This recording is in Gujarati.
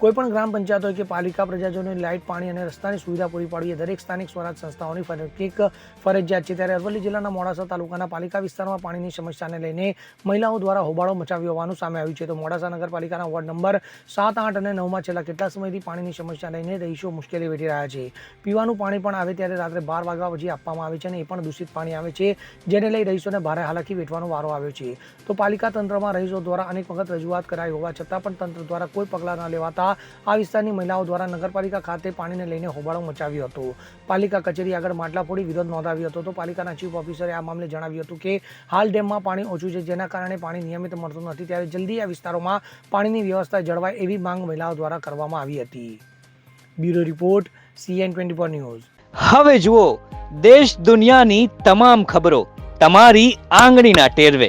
કોઈપણ ગ્રામ પંચાયત હોય કે પાલિકા પ્રજાજનોને લાઇટ, પાણી અને રસ્તાની સુવિધા પૂરી પાડવી એ દરેક સ્થાનિક સ્વરાજ સંસ્થાઓની ફરજિક ફરજિયાત છે. ત્યારે અરવલ્લી જિલ્લાના મોડાસા તાલુકાના પાલિકા વિસ્તારમાં પાણીની સમસ્યાને લઈને મહિલાઓ દ્વારા હોબાળો મચાવ્યો હોવાનું સામે આવ્યું છે. તો મોડાસા નગરપાલિકાના વોર્ડ નંબર સાત, આઠ અને નવમાં છેલ્લા કેટલા સમયથી પાણીની સમસ્યા લઈને રહીશો મુશ્કેલી વેઠી રહ્યા છે. પીવાનું પાણી પણ આવે ત્યારે રાત્રે બાર વાગ્યા પછી આપવામાં આવે છે અને એ પણ દૂષિત પાણી આવે છે, જેને લઈ રહીશોને ભારે હાલાકી વેઠવાનો વારો આવ્યો છે. તો પાલિકા તંત્રમાં રહીશો દ્વારા અનેક વખત રજૂઆત કરાઈ હોવા છતાં પણ તંત્ર દ્વારા કોઈ પગલાં ન લેવાતા આ વિસ્તારની મહિલાઓ દ્વારા નગરપાલિકા ખાતે પાણીને લઈને હોબાળો મચાવ્યો હતો. પાલિકા કચેરી આગળ માટલા ફોડી વિરોધ નોંધાવ્યો હતો તો પાલિકાના ચીફ ઓફિસરે આ મામલે જણાવ્યું હતું કે હાલ ડેમમાં પાણી ઓછું છે, જેના કારણે પાણી નિયમિત મળતું નથી. ત્યારે જલ્દી આ વિસ્તારોમાં પાણીની વ્યવસ્થા જળવાય એવી માંગ મહિલાઓ દ્વારા કરવામાં આવી હતી. Bureau report, CN twenty four news. હવે જુઓ, દેશ દુનિયાની તમામ ખબરો તમારી આંગળીના ટેરવે.